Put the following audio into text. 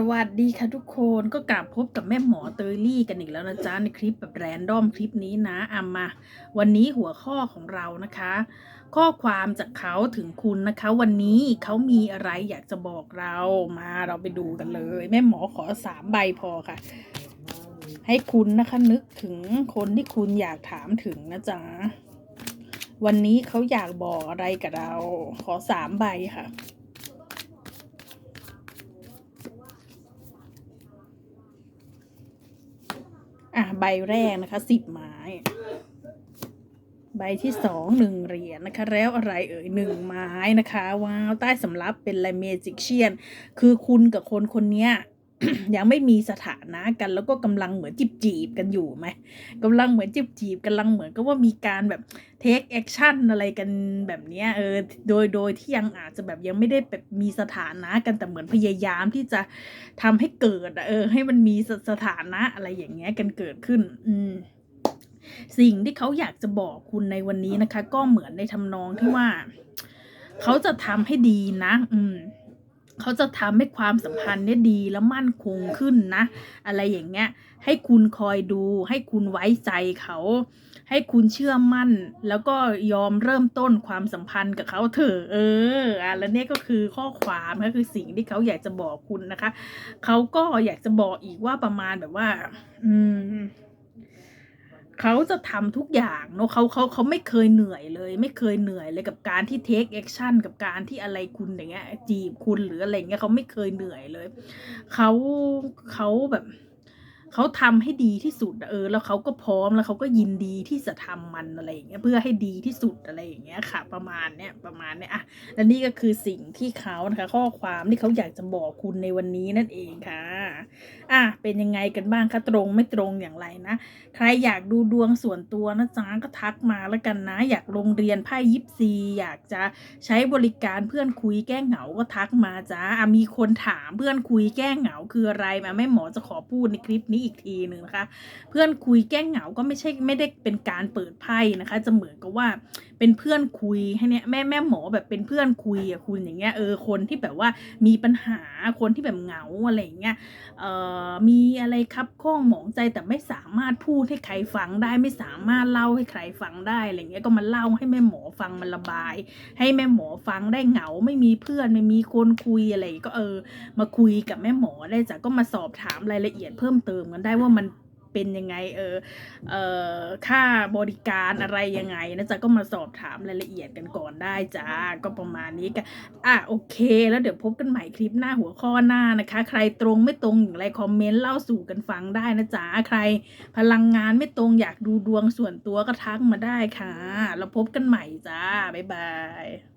สวัสดีค่ะทุกคนก็กลับพบกับแม่หมอเตยลี่กันอีกแล้วนะจ๊ะในคลิปแบบแรนดอมคลิปนี้นะอามา วันนี้หัวข้อของเรานะคะ ข้อความจากเขาถึงคุณนะคะ วันนี้เขามีอะไรอยากจะบอกเรามาเราไปดูกันเลย แม่หมอขอสามใบพอค่ะ ให้คุณนะคะนึกถึงคนที่คุณอยากถามถึงนะจ๊ะวันนี้เขาอยากบอกอะไรกับเรา ขอสามใบค่ะ ใบแรกนะคะสิบไม้ ใบที่สองหนึ่งเหรียญนะคะ แล้วอะไรเอ่ยหนึ่งไม้นะคะ ว้าว ใต้สำรับเป็นลายเมจิกเชียน คือคุณกับคนคนนี้ ยังไม่มีสถานะกัน แล้วก็กำลังเหมือนจีบจีบๆกันอยู่ไหมกำลังเหมือนจีบจีบๆกำลังเหมือนกับว่ามีการแบบเทคแอคชั่นอะไรกันแบบเนี้ยเออโดยโดยที่ยังอาจจะแบบยังไม่ได้แบบมีสถานะกันแต่เหมือนพยายามที่จะทำให้เกิดเออ ให้มันมีสสถานะอะไรอย่างเงี้ยกันเกิดขึ้น อืมสิ่งที่เขาอยากจะบอกคุณในวันนี้นะคะ ก็เหมือนในทำนองที่ว่า เขาจะทำให้ดีนะ อืม เขาจะทำให้ความสัมพันธ์เนี่ยดีแล้วมั่นคงขึ้นนะ อะไรอย่างเงี้ย ให้คุณคอยดู ให้คุณไว้ใจเขา ให้คุณเชื่อมั่น แล้วก็ยอมเริ่มต้นความสัมพันธ์กับเขาเถอะเอออะแล้วเนี่ยก็คือข้อความก็คือสิ่งที่เขาอยากจะบอกคุณนะคะ เขาก็อยากจะบอกอีกว่าประมาณแบบว่า อืม เขาจะทำทุกอย่างเนอะเขาเขาเขาไม่เคยเหนื่อยเลย ไม่เคยเหนื่อยเลยกับการที่เทคแอคชั่นกับการที่อะไรคุณอย่างเงี้ย จีบคุณหรืออะไรเงี้ยเขาไม่เคยเหนื่อยเลยเขาเขาแบบเขาทำให้ดีที่สุดเออ แล้วเขาก็พร้อมแล้วเขาก็ยินดีที่จะทำมันอะไรอย่างเงี้ยเพื่อให้ดีที่สุดอะไรอย่างเงี้ยค่ะ ประมาณเนี้ยประมาณเนี้ยอะและนี่ก็คือสิ่งที่เขานะคะ ข้อความที่เขาอยากจะบอกคุณในวันนี้นั่นเองค่ะ อะเป็นยังไงกันบ้างคะตรงไม่ตรงอย่างไรนะ ใครอยากดูดวงส่วนตัวนะจ๊ะก็ทักมาแล้วกันนะ อยากลงเรียนไพ่ยิปซีอยากจะใช้บริการเพื่อนคุยแก้เหงาก็ทักมาจ้าอะมีคนถามเพื่อนคุยแก้เหงาคืออะไรมาแม่หมอจะขอพูดในคลิปนี้อีกทีหนึ่งนะคะ เพื่อนคุยแก้เหงาก็ไม่ใช่ไม่ได้เป็นการเปิดไพ่นะคะ จะเหมือนกับว่าเป็นเพื่อนคุยให้เนี่ยแม่แม่หมอแบบเป็นเพื่อนคุยอะคุณอย่างเงี้ยเออคนที่แบบว่ามีปัญหาคนที่แบบเหงาอะไรอย่างเงี้ยมีอะไรครับข้องหมองใจแต่ไม่สามารถพูดให้ใครฟังได้ไม่สามารถเล่าให้ใครฟังได้อะไรเงี้ยก็มาเล่าให้แม่หมอฟังมันระบาย ให้แม่หมอฟังได้เหงาไม่มีเพื่อนไม่มีคนคุยอะไรก็เออ มาคุยกับแม่หมอได้จ้ะก็มาสอบถามรายละเอียดเพิ่มเติมกันได้ว่ามัน เป็นยังไงเออเอ่อค่าบริการอะไรยังไงนะจ๊ะก็มาสอบถามรายละเอียดกันก่อนได้จ้าก็ประมาณนี้กันอะโอเค แล้วเดี๋ยวพบกันใหม่คลิปหน้าหัวข้อหน้านะคะ ใครตรงไม่ตรงอย่างไรคอมเมนต์เล่าสู่กันฟังได้นะจ๊ะใครพลังงานไม่ตรงอยากดูดวงส่วนตัวก็ทักมาได้ค่ะ แล้วพบกันใหม่จ้าบ๊ายบาย